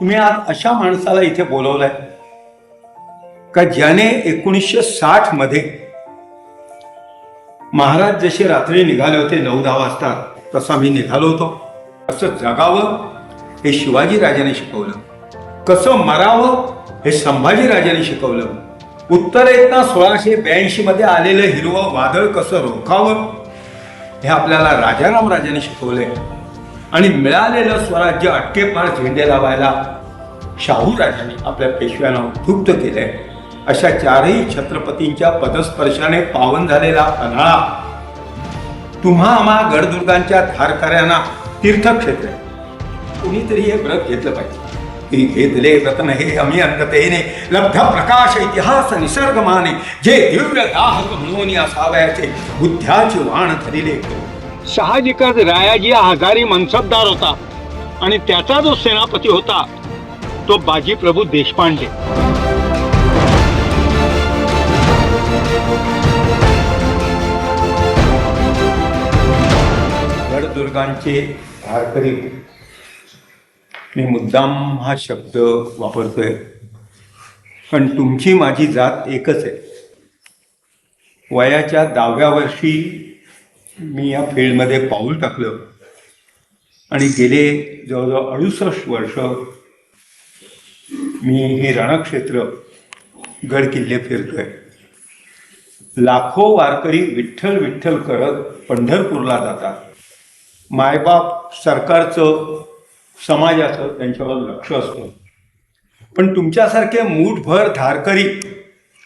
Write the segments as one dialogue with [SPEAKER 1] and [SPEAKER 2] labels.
[SPEAKER 1] तुम्ही आज अशा माणसाला इथे बोलवलंय का ज्याने एकोणीसशे साठमध्ये महाराज जसे रात्री निघाले होते नऊ दहा वाजता तसा मी निघालो होतो. कसं जगावं हे शिवाजी राजाने शिकवलं. कसं मरावं हे संभाजी राजाने शिकवलं. उत्तरेतना सोळाशे ब्याऐंशी मध्ये आलेलं हिरवं वादळ कसं रोखावं हे आपल्याला राजाराम राजाने शिकवलंय. आणि मिळालेलं स्वराज्य अटकेपार झेंडे लावायला शाहू राजांनी आपल्या पेशव्यांना उद्युक्त केलंय. अशा चारही छत्रपतींच्या पदस्पर्शाने पावन झालेला पन्हाळा तुम्हा आम्हा गडदुर्गांच्या धारकऱ्यांना तीर्थक्षेत्र कुणीतरी हे व्रत घेतलं पाहिजे. की घेतले रत्न हे आम्ही अंगतेने लब्ध प्रकाश इतिहास निसर्गमाने जे दिव्य दाहक म्हणून असावयाचे बुद्ध्याचे वाण धरिले.
[SPEAKER 2] साहजिकच रायाजी आजारी मनसबदार होता आणि त्याचा जो सेनापती होता तो बाजी प्रभू देशपांडे.
[SPEAKER 1] गडदुर्गांचे हारकरी मी मुद्दाम हा शब्द वापरतोय पण तुमची माझी जात एकच आहे. वयाच्या दहाव्या वर्षी मी या फील्डमध्ये पाऊल टाकलं. आणि गेले जवळजवळ अडुसष्ट वर्ष मी हे रणक्षेत्र गड किल्ले फिरतोय. लाखो वारकरी विठ्ठल विठ्ठल करत पंढरपूरला जातात. मायबाप सरकारचं समाजाचं त्यांच्यावर लक्ष असतं. पण तुमच्यासारखे मूठभर धारकरी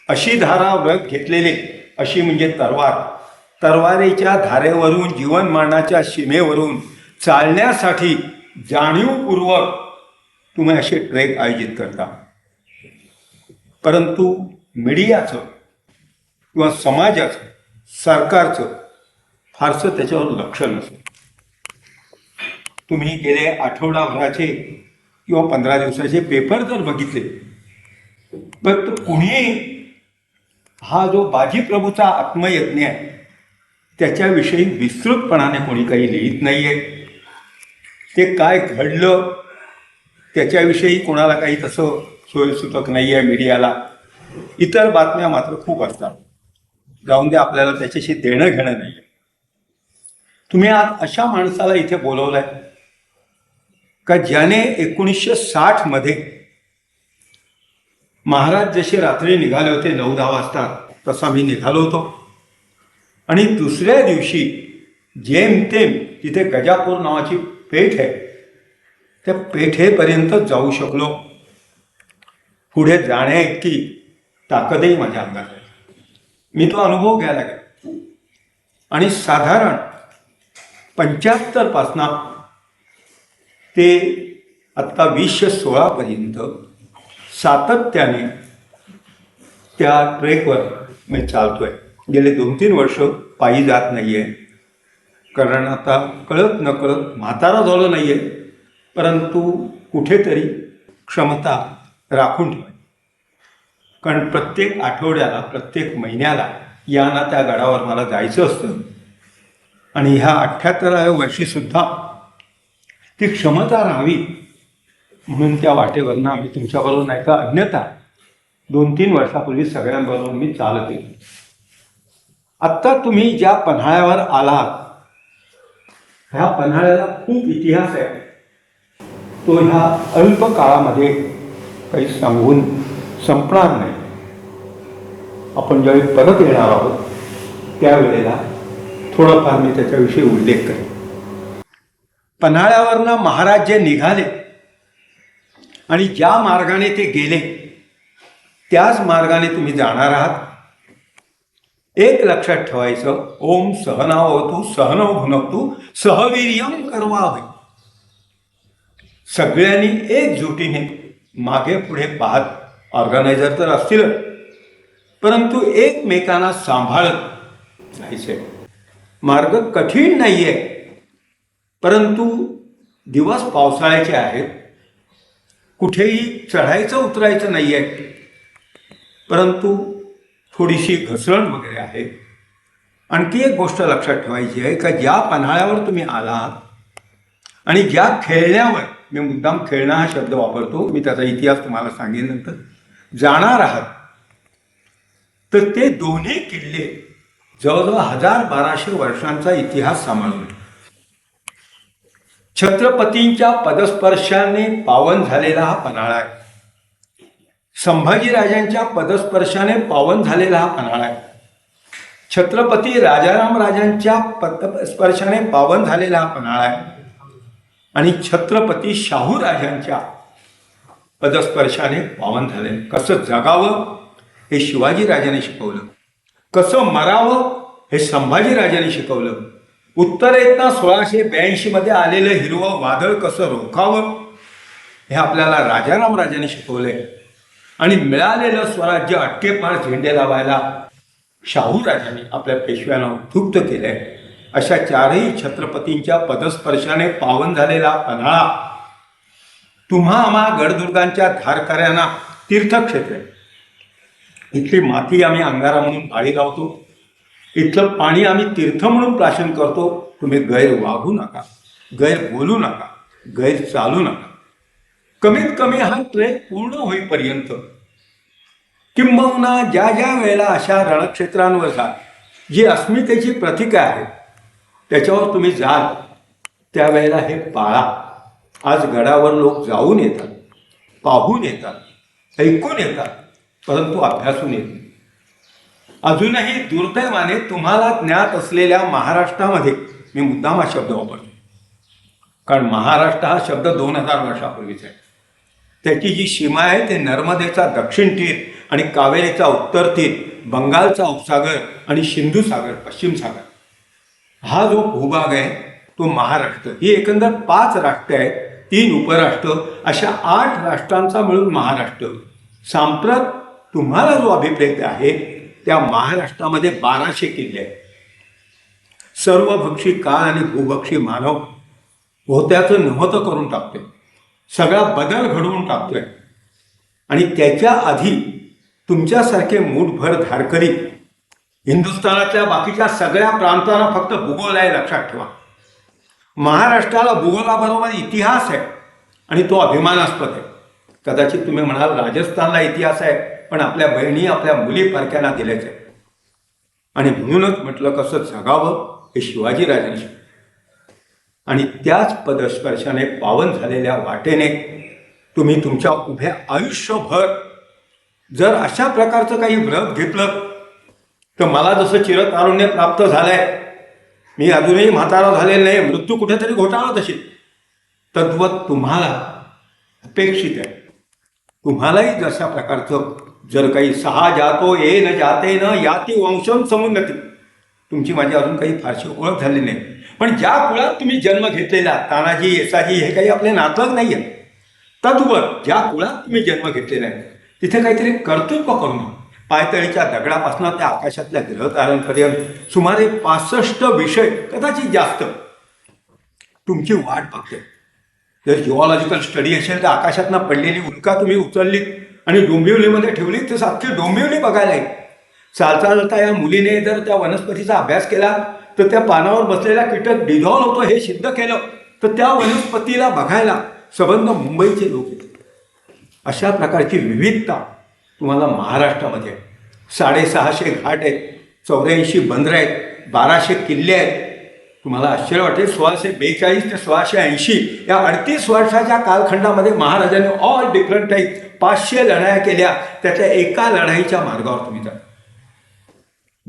[SPEAKER 1] अशी धारा व्रत घेतलेले अशी म्हणजे तरवार तरवारीच्या धारेवरून जीवनमानाच्या सीमेवरून चालण्यासाठी जाणीवपूर्वक तुम्ही असे ट्रेक आयोजित करता. परंतु मीडियाचं किंवा समाजाचं सरकारचं फारसं त्याच्यावर लक्ष नसतं. तुम्ही गेले आठवडाभराचे किंवा पंधरा दिवसाचे पेपर जर बघितले तर कुणीही कुणी हा जो बाजीप्रभूचा आत्मयज्ञ आहे त्याच्याविषयी विस्तृतपणाने कोणी काही लिहित नाही आहे ते काय घडलं त्याच्याविषयी कोणाला काही तसं सोयसूचक नाही आहे मीडियाला. इतर बातम्या मात्र खूप असतात. जाऊन दे आपल्याला त्याच्याशी देणं घेणं नाही तुम्ही आज अशा माणसाला इथे बोलवलंय का ज्याने एकोणीसशे साठमध्ये महाराज जसे रात्री निघाले होते नऊ दहा वाजता तसा मी निघालो होतो. आणि दुसऱ्या दिवशी जेमतेम तिथे गजापूर नावाची पेठ आहे. त्या पेठेपर्यंत जाऊ शकलो. पुढे जाण्याइतकी ताकदही माझ्या अंगात मी तो अनुभव घ्यायला गेलो. आणि साधारण पंच्याहत्तरपासनं ते आत्ता वीसशे सोळापर्यंत सातत्याने त्या ट्रेकवर मी चालतो आहे गेले दोन तीन वर्ष पायी जात नाही आहे कारण आता कळत न कळत म्हातारा झालो नाही आहे परंतु कुठेतरी क्षमता राखून ठेवायची. कारण प्रत्येक आठवड्याला प्रत्येक महिन्याला या ना त्या गडावर मला जायचं असतं. आणि ह्या अठ्ठ्याहत्तराव्या वर्षीसुद्धा ती क्षमता राहावी म्हणून त्या वाटेवरनं आम्ही तुमच्याबरोबर नाही का अन्यथा दोन तीन वर्षापूर्वी सगळ्यांबरोबर मी चालत येतो आत्ता तुम्ही ज्या पन्हाळ्यावर आलात ह्या पन्हाळ्याला खूप इतिहास आहे. तो ह्या अल्प काळामध्ये काही सांगून संपणार नाही. आपण ज्यावेळी परत येणार आहोत त्यावेळेला थोडंफार मी त्याच्याविषयी उल्लेख करेन. पन्हाळ्यावरनं महाराज जे निघाले आणि ज्या मार्गाने ते गेले त्याच मार्गाने तुम्ही जाणार आहात. एक लक्षात ठेवायचं ओम सहनावतु सहनव भुनवतु सहवीर्यम करवावे सगळ्यांनी एकजुटीने मागे पुढे पाहत ऑर्गनायझर तर असतील परंतु एकमेकांना सांभाळत जायचंय मार्ग कठीण नाही आहे परंतु दिवस पावसाळ्याचे आहेत. कुठेही चढायचं उतरायचं नाही आहे परंतु थोडीशी घसरण वगैरे आहे. आणखी एक गोष्ट लक्षात ठेवायची आहे का ज्या पन्हाळ्यावर तुम्ही आलात आणि ज्या खेळण्यावर मी मुद्दाम खेळणं हा शब्द वापरतो मी त्याचा इतिहास तुम्हाला सांगेन नंतर जाणार आहात तर ते दोन्ही किल्ले जवळजवळ हजार बाराशे वर्षांचा इतिहास सांभाळून. छत्रपतींच्या पदस्पर्शाने पावन झालेला हा पन्हाळा आहे. संभाजीराजांच्या पदस्पर्शाने पावन झालेला हा पन्हाळा आहे. छत्रपती राजाराम राजांच्या पदस्पर्शाने पावन झालेला हा पन्हाळा आहे. आणि छत्रपती शाहू राजांच्या पदस्पर्शाने पावन झाले. कसं जगावं हे शिवाजी राजाने शिकवलं. कसं मरावं हे संभाजी राजाने शिकवलं. उत्तरेतना सोळाशे ब्याऐंशीमध्ये आलेलं हिरवं वादळ कसं रोखावं हे आपल्याला राजाराम राजाने शिकवलंय. आणि मिळालेलं स्वराज्य अटकेपार झेंडे लावायला शाहू राजाने आपल्या पेशव्यांना उद्युक्त केलंय. अशा चारही छत्रपतींच्या पदस्पर्शाने पावन झालेला पन्हाळा तुम्हा आम्हा गडदुर्गांच्या धारकऱ्यांना तीर्थक्षेत्र इथली माती आम्ही अंगारा म्हणून पाळी लावतो. इथलं पाणी आम्ही तीर्थ म्हणून प्राशन करतो. तुम्ही गैर वागू नका गैर बोलू नका गैर चालू नका. कमीत कमी हा ट्रेक पूर्ण होईपर्यंत. किंबहुना ज्या ज्या वेळेला अशा रणक्षेत्रांवर जा जी अस्मितेची प्रतीकं आहेत त्याच्यावर तुम्ही जाल त्यावेळेला हे पाळा. आज गडावर लोक जाऊन येतात पाहून येतात ऐकून येतात परंतु अभ्यासून येत नाही. अजूनही दुर्दैवाने तुम्हाला ज्ञात असलेल्या महाराष्ट्रामध्ये मी मुद्दाम हा शब्द वापरतो. कारण महाराष्ट्र हा शब्द दोन हजार वर्षापूर्वीचा आहे. त्याची जी सीमा आहे ते नर्मदेचा दक्षिण तीर आणि कावेरीचा उत्तर तीर बंगालचा उपसागर आणि सिंधू सागर पश्चिम सागर. हा जो भूभाग आहे तो महाराष्ट्र. ही एकंदर पाच राष्ट्र आहेत तीन उपराष्ट्र अशा आठ राष्ट्रांचा मिळून महाराष्ट्र. सांप्रत तुम्हाला जो अभिप्रेत आहे त्या महाराष्ट्रामध्ये बाराशे किल्ले आहेत. सर्वभक्षी काळ आणि भूभक्षी मानव होत्याचं नव्हतं करून टाकते. सगळा बदल घडवून टाकतोय. आणि त्याच्या आधी तुमच्यासारखे मूठभर धारकरी हिंदुस्थानातल्या बाकीच्या सगळ्या प्रांतांना फक्त भूगोल आहे लक्षात ठेवा. महाराष्ट्राला भूगोलाबरोबर इतिहास आहे आणि तो अभिमानास्पद आहे. कदाचित तुम्ही म्हणाल राजस्थानला इतिहास आहे पण आपल्या बहिणी आपल्या मुली परक्यांना दिलेच आहे. आणि म्हणूनच म्हटलं कसं जगावं हे शिवाजीराजांशी. आणि त्याच पदस्पर्शाने पावन झालेल्या वाटेने तुम्ही तुमच्या उभ्या आयुष्यभर जर अशा प्रकारचं काही व्रत घेतलं तर मला जसं चिरतारुण्य प्राप्त झालंय मी अजूनही म्हातारा झालेला नाही मृत्यू कुठेतरी घोटाळत असेल. तद्वत तुम्हाला अपेक्षित आहे. तुम्हालाही जशा प्रकारचं जर काही सहा जातो ये न जाते न याती वंशम समुन्नती. तुमची माझी अजून काही फारशी ओळख झाली नाही. पण ज्या कुळात तुम्ही जन्म घेतलेला तानाजी येसाजी हे काही आपले नातलग नाही आहेत तद्वत ज्या कुळात तुम्ही जन्म घेतलेला आहे तिथे काहीतरी कर्तृत्व करून पायतळीच्या दगडापासून त्या आकाशातल्या ग्रहतारांपर्यंत सुमारे पासष्ट विषय कदाचित जास्त तुमची वाट बघते. जर जिओलॉजिकल स्टडी असेल तर आकाशातनं पडलेली उल्का तुम्ही उचललीत आणि डोंबिवलीमध्ये ठेवली तर सारखी डोंबिवली बघायला येईल. चालता चालता या मुलीने जर त्या वनस्पतीचा अभ्यास केला तर त्या पानावर बसलेला कीटक डिझॉल्व होतो हे सिद्ध केलं. तर त्या वनस्पतीला बघायला संबंध मुंबईचे लोक येतात. अशा प्रकारची विविधता तुम्हाला महाराष्ट्रामध्ये साडेसहाशे घाट आहेत चौऱ्याऐंशी बंदरं आहेत बाराशे किल्ले आहेत. तुम्हाला आश्चर्य वाटेल सोळाशे बेचाळीस ते सोळाशे ऐंशी या अडतीस वर्षाच्या कालखंडामध्ये महाराजांनी ऑल डिफरंट टाईप पाचशे लढाया केल्या. त्यातल्या एका लढाईच्या मार्गावर तुम्ही जा.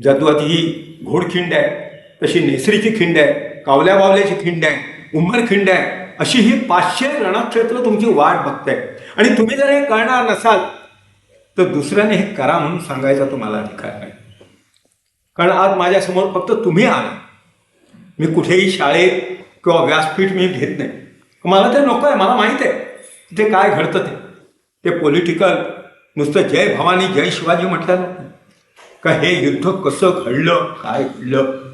[SPEAKER 1] जद्वत ही घोडखिंड आहे. तशी नेसरीची खिंड आहे कावल्या बावल्याची खिंड आहे उमर खिंड आहे अशी ही पाचशे रणक्षेत्र तुमची वाट बघताय. आणि तुम्ही जर हे करणार नसाल तर दुसऱ्याने हे करा म्हणून सांगायचा तुम्हाला अधिकार नाही. कारण आज माझ्यासमोर फक्त तुम्ही आला मी कुठेही शाळेत किंवा व्यासपीठ मी घेत नाही. मला ते नको आहे मला माहीत आहे. ते काय घडतं ते? ते पॉलिटिकल नुसतं जय भवानी जय शिवाजी म्हटलं का हे युद्ध कसं घडलं काय घडलं?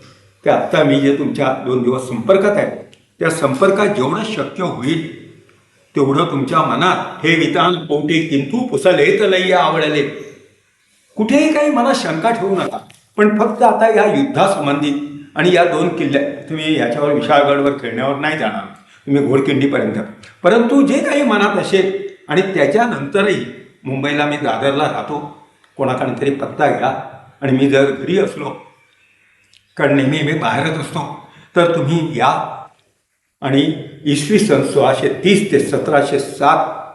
[SPEAKER 1] ते आत्ता मी जे तुमच्या दोन दिवस संपर्कात आहे त्या संपर्कात जेवढं शक्य होईल तेवढं तुमच्या मनात हे वितान पोटी किंतू पुसले तर लई आवडले. कुठेही काही मला शंका ठेवू नका. पण फक्त आता या युद्धासंबंधी आणि या दोन किल्ल्या तुम्ही याच्यावर विशाळगडवर खेळण्यावर नाही जाणार. तुम्ही घोडकिंडीपर्यंत परंतु जे काही मनात असेल आणि त्याच्यानंतरही मुंबईला मी दादरला राहतो कोणाकडे तरी पत्ता घ्या. आणि मी जर घरी असलो कारण नेहमी मी बाहेरच असतो. तर तुम्ही या. आणि इसवी सन सोळाशे तीस ते सतराशे सात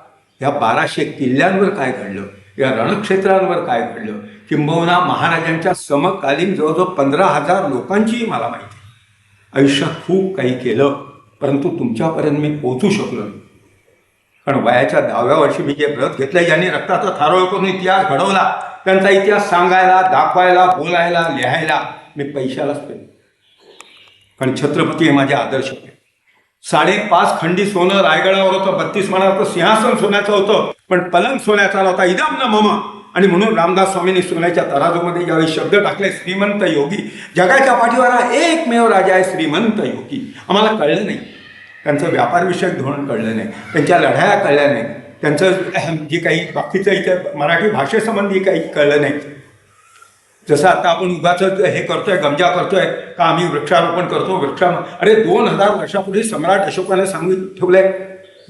[SPEAKER 1] या बाराशे किल्ल्यांवर काय घडलं? या रणक्षेत्रांवर काय घडलं? किंबहुना महाराजांच्या समकालीन जवळजवळ पंधरा हजार लोकांचीही मला माहिती. आयुष्यात खूप काही केलं परंतु तुमच्यापर्यंत मी पोचू शकलो नाही. कारण वयाच्या दहाव्या वर्षी मी जे व्रत घेतलं ज्यांनी रक्ताचा थारोळ करून इतिहास घडवला त्यांचा इतिहास सांगायला दाखवायला बोलायला लिहायला मी पैशालाच पेन. कारण छत्रपती हे माझे आदर्श होते. साडेपाच खंडी सोनं रायगडावर होतं बत्तीस म्हणाल सिंहासन सोन्याचं होतं पण पलंग सोन्याचा नव्हता इदम न मम. आणि म्हणून रामदास स्वामींनी सोन्याच्या तराजूमध्ये ज्यावेळी शब्द टाकले श्रीमंत योगी जगाच्या पाठीवर हा एकमेव राजा आहे श्रीमंत योगी. आम्हाला कळलं नाही. त्यांचं व्यापारविषयक धोरण कळलं नाही. त्यांच्या लढाया कळल्या नाही. त्यांचं जे काही बाकीचं इथं मराठी भाषेसंबंधी काही कळलं नाही. जसं आता आपण उगाच हे करतोय गमजा करतोय का आम्ही वृक्षारोपण करतो वृक्षा अरे दोन हजार वर्षापूर्वी सम्राट अशोकाने सांगून ठेवलंय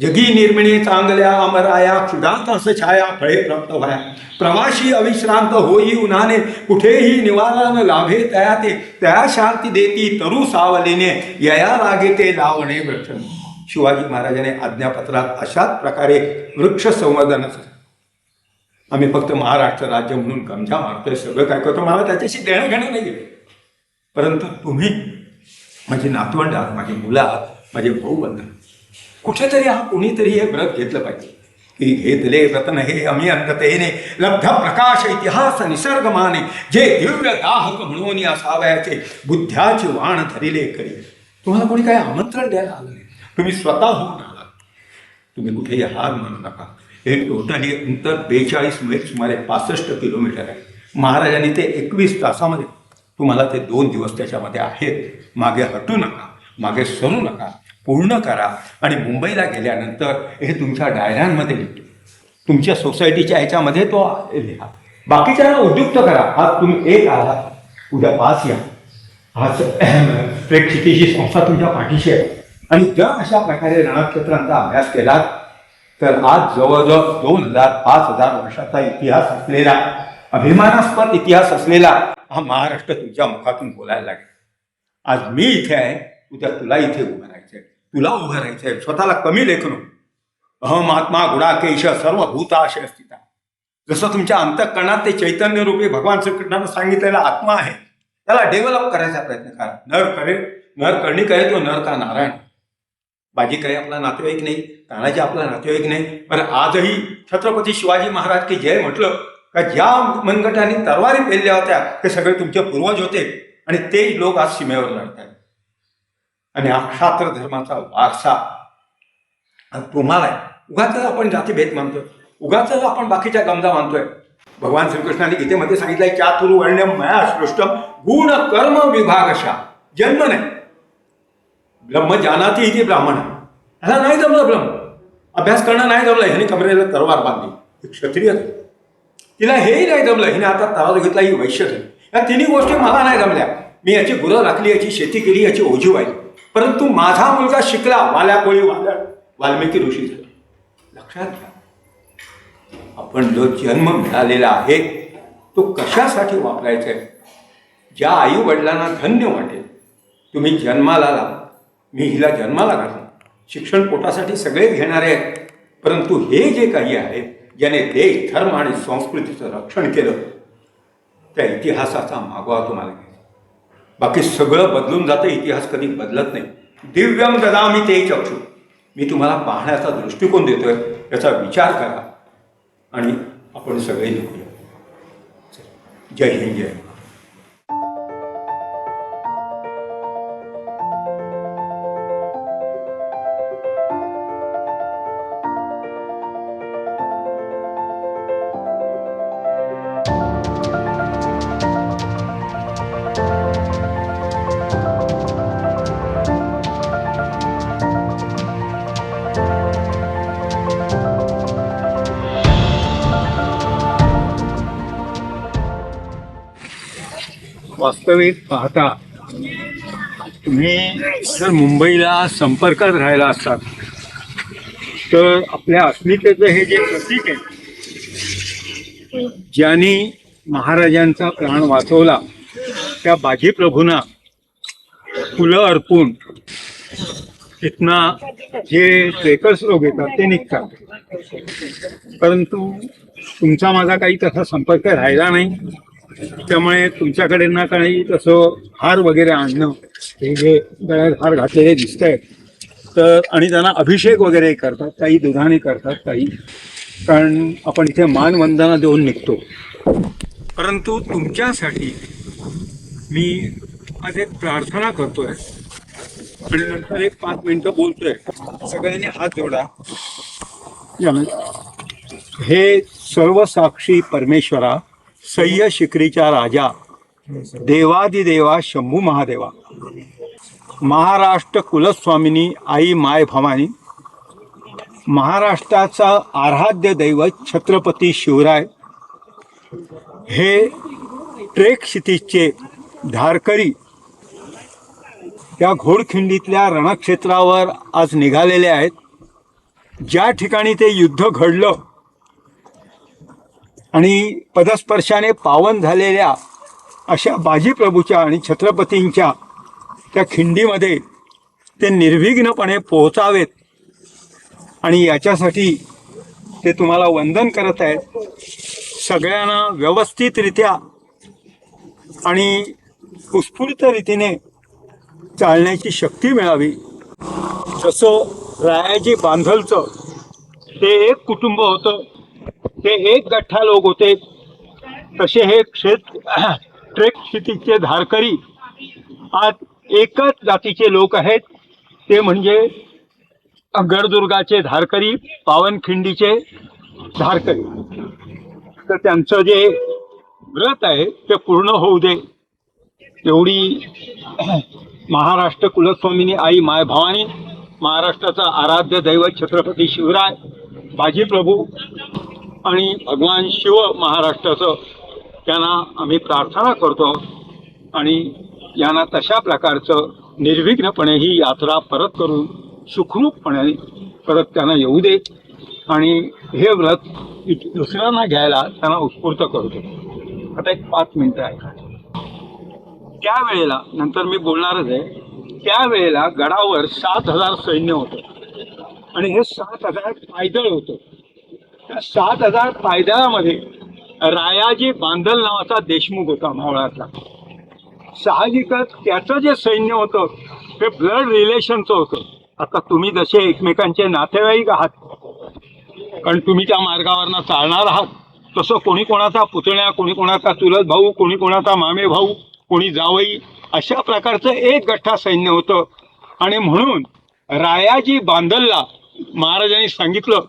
[SPEAKER 1] जगी निर्मिणी चांगल्या अमराया क्षुदांत असं छाया फळे प्राप्त व्हाया. प्रवाशी अविश्रांत होई उन्हाने कुठेही निवारण लाभे तया ते त्या शांती देती तरु सावलीने यया लागे ते लावणे वृक्ष शिवाजी महाराजाने आज्ञापत्रात अशाच प्रकारे वृक्ष संवर्धनाचं आम्ही फक्त महाराष्ट्र राज्य म्हणून गमजा मारतोय सगळं काय करतो मला त्याच्याशी देणं घेणं नाही परंतु तुम्ही माझी नातवंड आहात माझी मुलं आहात माझे भाऊ बंधन कुठेतरी हा कुणीतरी हे व्रत घेतलं पाहिजे. की घेतले रत्न हे अमी अंधतेने लब्ध प्रकाश इतिहास निसर्गमाने जे दिव्य दाहक म्हणून असावयाचे बुद्ध्याचे वाण धरिले करी. तुम्हाला कोणी काही आमंत्रण द्यायला आलं नाही? तुम्ही स्वतः होऊन आलात तुम्ही कुठेही हार मानू नका. हे टोटली अंतर बेचाळीस मैल सुमारे पासष्ट किलोमीटर आहे. महाराजांनी ते एकवीस तासामध्ये तुम्हाला ते दोन दिवस त्याच्यामध्ये आहेत. मागे हटू नका मागे सरू नका पूर्ण करा. आणि मुंबईला गेल्यानंतर हे तुमच्या डायऱ्यांमध्ये लिहितो तुमच्या सोसायटीच्या ह्याच्यामध्ये तो लिहा. बाकीच्यांना उद्युक्त करा. आज तुम्ही एक आहात उद्या पाच या. आज प्रेक्षितीची संस्था तुमच्या पाठीशी आहे. आणि जर अशा प्रकारे रणक्षेत्रांचा अभ्यास केला तर आज जवळजवळ दोन हजार पाच हजार वर्षाचा इतिहास असलेला अभिमानास्पद इतिहास असलेला हा महाराष्ट्र तुझ्या मुखातून बोलायला लागेल. आज मी इथे आहे उद्या तुला इथे उभं राहायचंय. तुला उभं राहायचंय स्वतःला कमी लेखनो. अहमात्मा गुणाकेश सर्व भूताशय स्थिता जसं तुमच्या अंतःकरणात ते चैतन्य रूपी भगवान श्रीकृष्णानं सांगितलेला आत्मा आहे त्याला डेव्हलप करायचा प्रयत्न करा. नर करे नर करणी करे तो नर का नारायण. बाजी काही आपला नातेवाईक नाही तानाजी आपला नातेवाईक नाही. पण आजही छत्रपती शिवाजी महाराज की जय म्हटलं का ज्या मनगटाने तरवारी पेरल्या होत्या ते सगळे तुमचे पूर्वज होते आणि ते लोक आज सीमेवर आहेत. आणि हा क्षात्र धर्माचा वारसा तुम्हाला उगाच आपण जातीभेद मानतोय. उगाच आपण बाकीच्या गमजा मानतोय. भगवान श्रीकृष्णाने गीतेमध्ये सांगितलंय चातुर्वर्ण्यम मया सृष्टम गुण कर्म विभागशा. जन्म नाही. ब्रह्म जानाती इथे ब्राह्मण। ह्याला नाही जमलं ब्रह्म. अभ्यास करणं नाही जमलं ह्याने कमरेला तरवार बांधली. ही क्षत्रिय तिला हेही नाही जमलं हिने आता तराजू घेतला ही वैश्य झाली या तिन्ही गोष्टी मला नाही जमल्या. मी याची गुरं राखली याची शेती केली याची ओझी वाहिली. परंतु माझा मुलगा शिकला वाल्या कोळी वाल्या वाल्मिकी ऋषी झाला. लक्षात घ्या. आपण जो जन्म मिळालेला आहे तो कशासाठी वापरायचा आहे? ज्या आई वडिलांना धन्य वाटेल तुम्ही जन्माला लावा. मी हिला जन्माला घातला शिक्षण पोटासाठी सगळे घेणारे आहेत. परंतु हे जे काही आहे ज्याने देश धर्म आणि संस्कृतीचं रक्षण केलं त्या इतिहासाचा मागोवा तुम्हाला घ्यायचा बाकी सगळं बदलून जातं इतिहास कधी बदलत नाही. दिव्यम ददामी ते चक्षु. मी तुम्हाला पाहण्याचा दृष्टिकोन देतोय याचा विचार करा. आणि आपण सगळे निघूया. जय हिंद जय
[SPEAKER 2] वास्तविक पाहता
[SPEAKER 1] तुम्ही जर मुंबईला संपर्कात राहिला असतात तर आपल्या अस्मितेचं हे जे प्रतीक आहे ज्यांनी महाराजांचा प्राण वाचवला त्या बाजी प्रभूंना फुलं अर्पून तिथना जे ट्रेकर्स लोक येतात ते निघतात. परंतु तुमचा माझा काही तसा संपर्क राहिला नाही. त्यामुळे तुमच्याकडे ना काही तसं हार वगैरे आणणं हे जे गळ्यात हार घातलेले दिसत आहेत तर आणि त्यांना अभिषेक वगैरे करतात काही दुधाने करतात काही. कारण आपण इथे मानवंदना देऊन निघतो. परंतु तुमच्यासाठी मी आज एक प्रार्थना करतोय. आणि नंतर एक पाच मिनिटं बोलतोय. सगळ्यांनी हात जोडा. हे सर्व साक्षी परमेश्वरा सह्य शिकरीचा राजा देवादिदेवा शंभू महादेवा. Maharashtra कुलस्वामिनी I my Bhavani. महाराष्ट्राचा आराध्य दैवत छत्रपती शिवराय. हे ट्रेक क्षितीचे धारकरी त्या घोडखिंडीतल्या रणक्षेत्रावर आज निघालेले आहेत. ज्या ठिकाणी ते युद्ध घडलं आणि पदस्पर्शाने पावन झालेल्या अशा बाजीप्रभूच्या आणि छत्रपतींच्या त्या खिंडीमध्ये ते निर्विघ्नपणे पोहोचावेत. आणि याच्यासाठी ते तुम्हाला वंदन करत आहेत. सगळ्यांना व्यवस्थितरित्या आणि उत्स्फूर्त रीतीने चालण्याची शक्ती मिळावी. जसं रायाजी बांधलचं ते एक कुटुंब होतं. ते एक गठ्ठा लोक होते. तसे हे क्षेत्र ट्रेक क्षितीचे धारकरी आज एकच जातीचे लोक आहेत. ते म्हणजे गडदुर्गाचे धारकरी पावनखिंडीचे धारकरी. तर त्यांचं जे व्रत आहे ते पूर्ण होऊ दे. तेवढी महाराष्ट्र कुलस्वामिनी आई माय भवानी महाराष्ट्राचा आराध्य दैवत छत्रपती शिवराय बाजी प्रभू आणि भगवान शिव महाराष्ट्राचं त्यांना आम्ही प्रार्थना करतो आणि यांना तशा प्रकारचं निर्विघ्नपणे ही यात्रा परत करून सुखरूपपणे परत त्यांना येऊ दे आणि हे व्रत दुसऱ्यांना घ्यायला त्यांना उत्स्फूर्त करतो. आता एक पाच मिनिटं आहे त्यावेळेला नंतर मी बोलणारच आहे त्यावेळेला गडावर सात हजार सैन्य होतं. आणि हे सात हजार पायदळ होतं. सात हजार पायदळामध्ये रायाजी बांधल नावाचा देशमुख होता मावळातला साहजिकच त्याचं जे सैन्य होतं ते ब्लड रिलेशनचं होतं. आता तुम्ही जसे एकमेकांचे नातेवाईक आहात कारण तुम्ही त्या मार्गावरनं चालणार आहात तसं कोणी कोणाचा पुतण्या कोणी कोणाचा चुलत भाऊ कोणी कोणाचा मामे भाऊ कोणी जावई अशा प्रकारचं एक गठ्ठा सैन्य होतं. आणि म्हणून रायाजी बांधलला महाराजांनी सांगितलं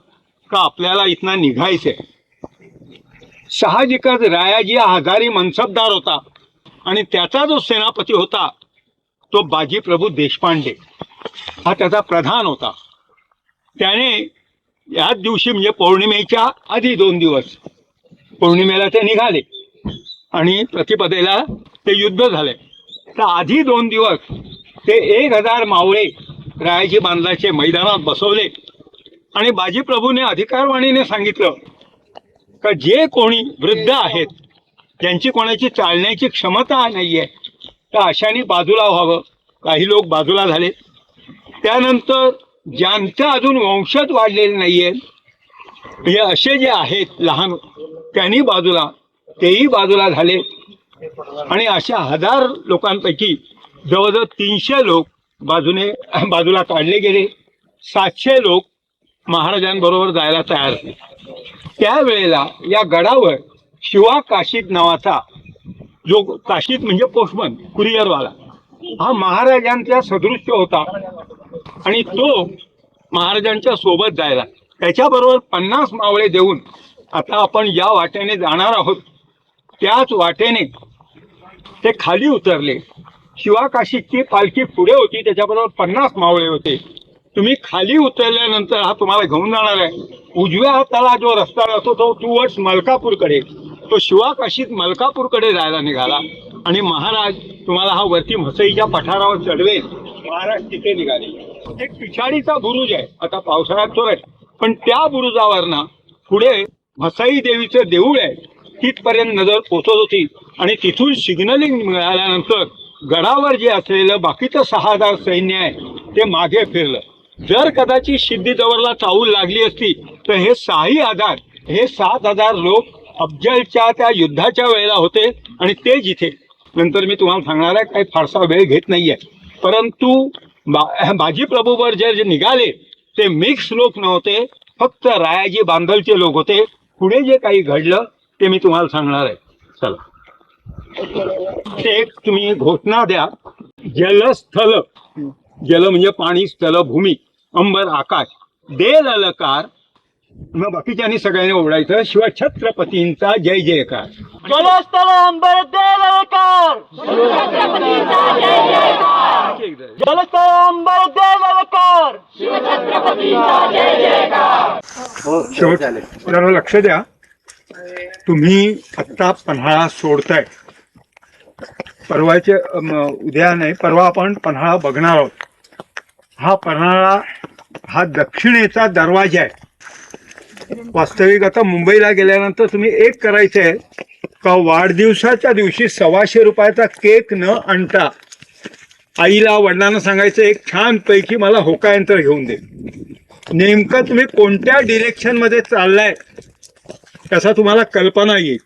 [SPEAKER 1] का आपल्याला इथनं निघायचंय? साहजिकच रायाजी हजारी मनसबदार होता आणि त्याचा जो सेनापती होता तो बाजी प्रभू देशपांडे. हा त्याचा प्रधान होता. त्याने याच दिवशी म्हणजे पौर्णिमेच्या आधी दोन दिवस पौर्णिमेला ते निघाले आणि प्रतिपदेला ते युद्ध झाले. तर आधी दोन दिवस ते एक हजार मावळे रायाजी बांधलाचे मैदानात बसवले. आणि बाजीप्रभूने अधिकारवाणीने सांगितलं का जे कोणी वृद्ध आहेत ज्यांची कोणाची चालण्याची क्षमता नाही आहे तर अशाने बाजूला व्हावं. काही लोक बाजूला झाले. त्यानंतर ज्यांचं अजून वंशज वाढलेले नाही आहे हे असे जे आहेत लहान त्यांनी बाजूला तेही बाजूला झाले. आणि अशा हजार लोकांपैकी जवळजवळ तीनशे लोक बाजूने बाजूला काढले गेले. सातशे लोक महाराजांबरोबर जायला तयार झाले त्यावेळेला या गडावर शिवा काशीद नावाचा जो काशीद म्हणजे पोस्टमन कुरिअरवाला हा महाराजांचा सदृश्य होता. आणि तो महाराजांच्या सोबत जायला त्याच्याबरोबर पन्नास मावळे देऊन आता आपण ज्या वाटेने जाणार आहोत. त्याच वाटेने ते खाली उतरले. शिवाकाशीची पालखी पुढे होती त्याच्याबरोबर पन्नास मावळे होते. तुम्ही खाली उतरल्यानंतर हा तुम्हाला घेऊन जाणार आहे. उजव्या हाताला जो रस्ता असतो तो टुवर्ड्स मलकापूरकडे. तो शिवाकाशीत मलकापूरकडे जायला निघाला. आणि महाराज
[SPEAKER 2] तुम्हाला हा वरती म्हसईच्या पठारावर चढवेल. महाराज तिथे निघाले. एक पिछाडीचा बुरुज आहे. आता पावसाळ्यात तो आहे पण त्या बुरुजावर ना पुढे म्हसाई देवीचं देऊळ आहे. तिथपर्यंत नजर पोचत होती. आणि तिथून सिग्नलिंग मिळाल्यानंतर गडावर जे असलेलं बाकीचं सहा हजार सैन्य आहे ते मागे फिरलं. जर कदाचित सिद्धी जवळला चावूल लागली असती तर हे सहाही हजार हे सात हजार लोक अफजलच्या त्या युद्धाच्या वेळेला होते आणि ते जिथे. नंतर मी तुम्हाला सांगणार आहे काही फारसा वेळ घेत नाहीये. परंतु बा बाजी प्रभूवर जे जे निघाले ते मिक्स लोक नव्हते फक्त रायाजी बांधलचे लोक होते. पुढे जे काही घडलं ते मी तुम्हाला सांगणार आहे. चला. ते एक तुम्ही घोषणा द्या. जलस्थल. जल म्हणजे पाणी स्थल भूमी अंबर आकाश दे ललकार मग बाकीच्यांनी सगळ्यांनी ओढायचं शिवाय छत्रपतींचा जय जयकार.
[SPEAKER 3] जलस्थल अंबर दे ललकार जलस्थल अंबर दे ललकार
[SPEAKER 1] शेवट जरा लक्ष द्या. तुम्ही आत्ता पन्हाळा सोडताय. परवाचे अम, उद्या नाही परवा आपण पन्हाळा बघणार आहोत. हा पन्हाळा हा दक्षिणेचा दरवाजा आहे. वास्तविक आता मुंबईला गेल्यानंतर तुम्ही एक करायचं आहे का वाढदिवसाच्या दिवशी सव्वाशे रुपयाचा केक न आणता आईला वडिलांना सांगायचं एक छान पैकी मला होकायंत्र घेऊन दे. नेमकं तुम्ही कोणत्या डिरेक्शनमध्ये चाललाय त्याचा तुम्हाला कल्पना येईल.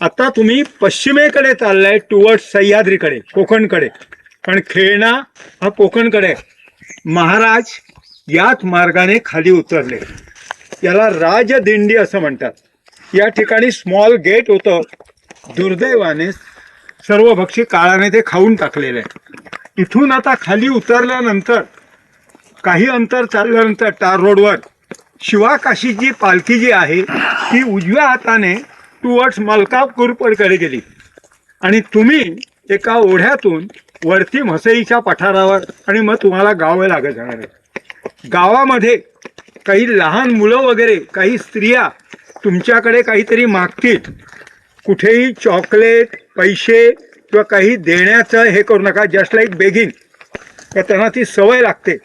[SPEAKER 1] आता तुम्ही पश्चिमेकडे चाललाय टुवर्ड सह्याद्रीकडे कोकणकडे. कारण खेळणा हा कोकणकडे आहे. महाराज याच मार्गाने खाली उतरले. याला राजदिंडी असं म्हणतात. या ठिकाणी स्मॉल गेट होतं. दुर्दैवाने सर्व भक्षी काळाने ते खाऊन टाकलेले. इथून आता खाली उतरल्यानंतर काही अंतर चालल्यानंतर टार रोडवर शिवाकाशीची पालखी जी आहे ती उजव्या हाताने टुवर्ड्स मलकापूरकडे गेली. आणि तुम्ही एका ओढ्यातून वरती म्हसईच्या पठारावर आणि मग तुम्हाला गावं लागत जाणार आहे. गावामध्ये काही लहान मुलं वगैरे काही स्त्रिया तुमच्याकडे काहीतरी मागतील. कुठेही चॉकलेट पैसे किंवा काही देण्याचं हे करू नका जस्ट लाईक बेगिंग तर त्यांना ती सवय लागते.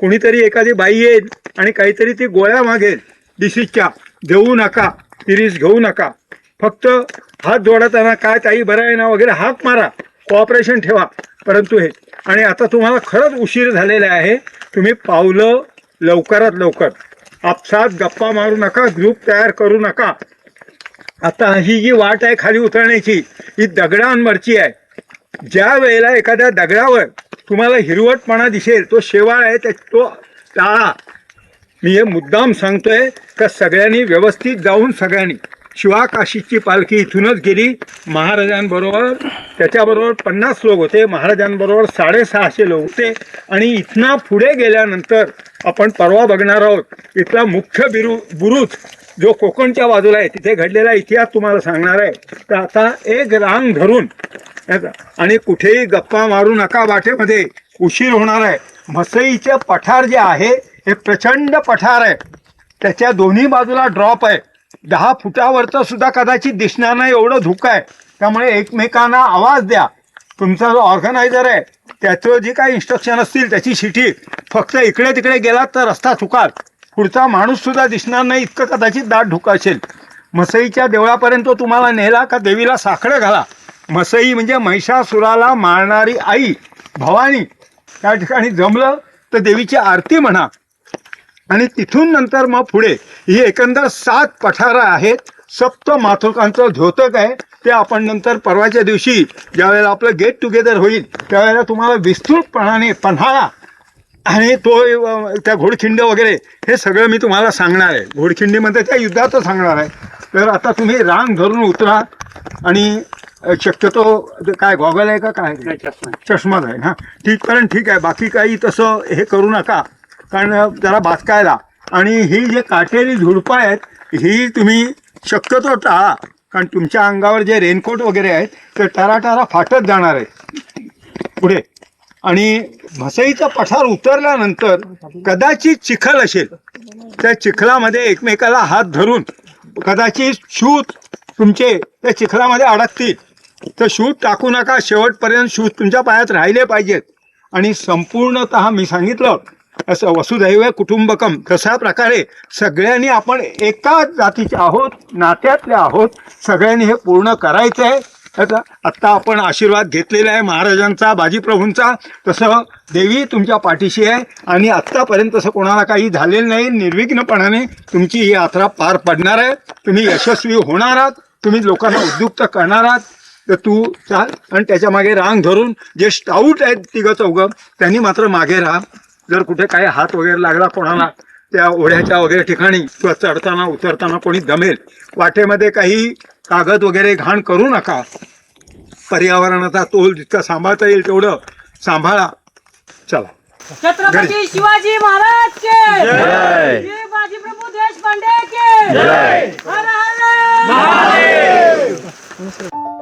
[SPEAKER 1] कोणीतरी एखादी बाई येईल आणि काहीतरी ती गोळ्या मागेल. डिसीजच्या देऊ नका. तिरीस घेऊ नका. फक्त हात जोडताना काय ताई बरं आहे ना वगैरे हात मारा. कॉपरेशन ठेवा. परंतु हे आणि आता तुम्हाला खरंच उशीर झालेला आहे तुम्ही पावलं लवकरात लवकर आपसात गप्पा मारू नका ग्रुप तयार करू नका. आता ही जी वाट आहे खाली उतरण्याची ही दगडांवरची आहे. ज्या वेळेला एखाद्या दगडावर तुम्हाला हिरवटपणा दिसेल तो शेवाळ आहे त्या तो टाळा मी हे मुद्दाम सांगतोय का सगळ्यांनी व्यवस्थित जाऊन सगळ्यांनी शिवाकाशीची पालखी इथूनच गेली. महाराजांबरोबर त्याच्याबरोबर पन्नास लोक होते. महाराजांबरोबर साडेसहाशे लोक होते. आणि इथनं पुढे गेल्यानंतर आपण परवा बघणार आहोत इथला मुख्य बिरु बुरुज जो कोकणच्या बाजूला आहे तिथे घडलेला इतिहास तुम्हाला सांगणार आहे. तर आता एक रांग धरून आणि कुठेही गप्पा मारू नका वाटेमध्ये. उशीर होणार आहे. म्हसईचे पठार जे आहे हे प्रचंड पठार आहे. त्याच्या दोन्ही बाजूला ड्रॉप आहे. दहा फुटावरचं सुद्धा कदाचित दिसणार नाही एवढं धुकं आहे. त्यामुळे एकमेकांना आवाज द्या. तुमचा जो ऑर्गनायझर आहे त्याचं जे काही इन्स्ट्रक्शन असतील त्याची शिटी फक्त इकडे तिकडे गेलात तर रस्ता चुकाल. पुढचा माणूससुद्धा दिसणार नाही इतकं कदाचित दाट धुकं असेल. मसईच्या देवळापर्यंत तो तुम्हाला नेला का देवीला साखळं घाला. मसई म्हणजे महिषासुराला मारणारी आई भवानी. त्या ठिकाणी जमलं तर देवीची आरती म्हणा. आणि तिथून नंतर मग पुढे ही एकंदर सात पठारं आहेत. सप्त मातृकांचं द्योतक आहे. ते आपण नंतर परवाच्या दिवशी ज्यावेळेला आपलं गेट टुगेदर होईल त्यावेळेला तुम्हाला विस्तृतपणाने पन्हाळा आणि तो त्या घोडखिंड वगैरे हे सगळं मी तुम्हाला सांगणार आहे. घोडखिंडीमध्ये त्या युद्धाचं सांगणार आहे. तर आता तुम्ही रांग धरून उतरा आणि शक्यतो ते काय गॉगल आहे का काय? चष्माच आहे हां ठीक कारण ठीक आहे. बाकी काही तसं हे करू नका. कारण त्याला बाचकायला आणि ही जे काटेरी झुडपं आहेत ही तुम्ही शक्यतो टाळा. कारण तुमच्या अंगावर जे रेनकोट वगैरे आहेत ते टारा फाटत जाणार आहे पुढे. आणि म्हसईचा पठार उतरल्यानंतर कदाचित चिखल असेल. त्या चिखलामध्ये एकमेकाला हात धरून कदाचित शूत तुमचे त्या चिखलामध्ये अडकतील. तर शूत टाकू नका. शेवटपर्यंत शूत तुमच्या पायात राहिले पाहिजेत. आणि संपूर्णत मी सांगितलं असं वसुदैव कुटुंबकम. तशा प्रकारे सगळ्यांनी आपण एका जातीचे आहोत नात्यातले आहोत सगळ्यांनी हे पूर्ण करायचं आहे. आता आत्ता आपण आशीर्वाद घेतलेला आहे महाराजांचा बाजीप्रभूंचा. तसं देवी तुमच्या पाठीशी आहे आणि आत्तापर्यंत तसं कोणाला काही झालेलं नाही. निर्विघ्नपणाने तुमची ही यात्रा पार पडणार आहे. तुम्ही यशस्वी होणार आहात. तुम्ही लोकांना उद्युक्त करणार आहात. तर तू चाल. आणि त्याच्यामागे रांग धरून जे स्टाऊट आहेत तिघं चौघं त्यांनी मात्र मागे राहा. जर कुठे काही हात वगैरे लागला कोणाला त्या ओढ्याच्या वगैरे ठिकाणी किंवा चढताना उतरताना कोणी दमेल. वाटेमध्ये काही कागद वगैरे घाण करू नका. पर्यावरणाचा तोल जितका सांभाळता येईल तेवढं सांभाळा. चला.
[SPEAKER 4] छत्रपती शिवाजी महाराज के.
[SPEAKER 5] जय.
[SPEAKER 4] बाजीप्रभू देशपांडे के. हर हर.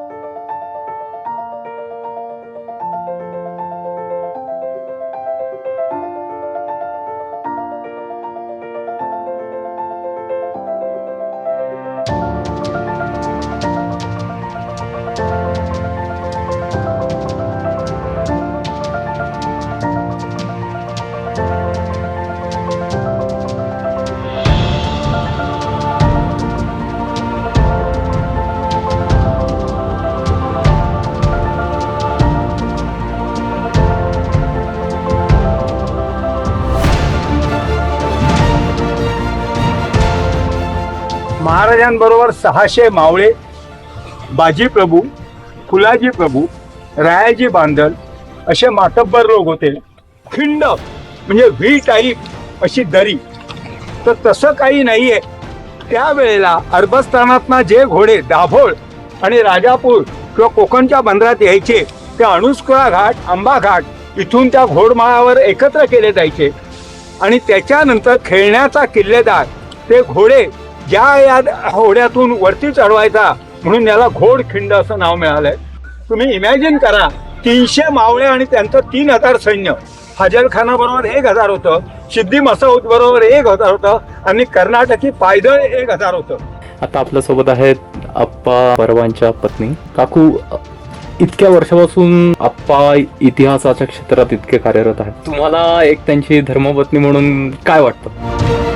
[SPEAKER 1] महाराजांबरोबर सहाशे मावळे बाजी प्रभू फुलाजी प्रभू रायाजी बांधल असे मातब्बर लोक होते. खिंड म्हणजे व्ही टाईप अशी दरी. तर तसं काही नाही आहे त्यावेळेला अरबस्थानातनं जे घोडे दाभोळ आणि राजापूर किंवा कोकणच्या बंदरात यायचे ते अणुस्कुळा घाट आंबा घाट इथून त्या घोडमाळावर एकत्र केले जायचे. आणि त्याच्यानंतर खेळण्याचा किल्लेदार ते घोडे ज्या या होड्यातून वरती चढवायचा म्हणून याला घोडखिंड असं नाव मिळालंय. तुम्ही इमॅजिन करा तीनशे मावळे आणि त्यांचं तीन हजार सैन्य. फाजल खानाबरोबर एक हजार होतं सिद्धी मसाऊद बरोबर एक हजार होतं आणि कर्नाटकी पायदळ एक हजार होतं.
[SPEAKER 6] आता आपल्यासोबत आहेत आप्पा परवांच्या पत्नी. काकू इतक्या वर्षापासून आप्पा इतिहासाच्या क्षेत्रात इतके कार्यरत आहेत. तुम्हाला एक त्यांची धर्मपत्नी म्हणून काय वाटतं?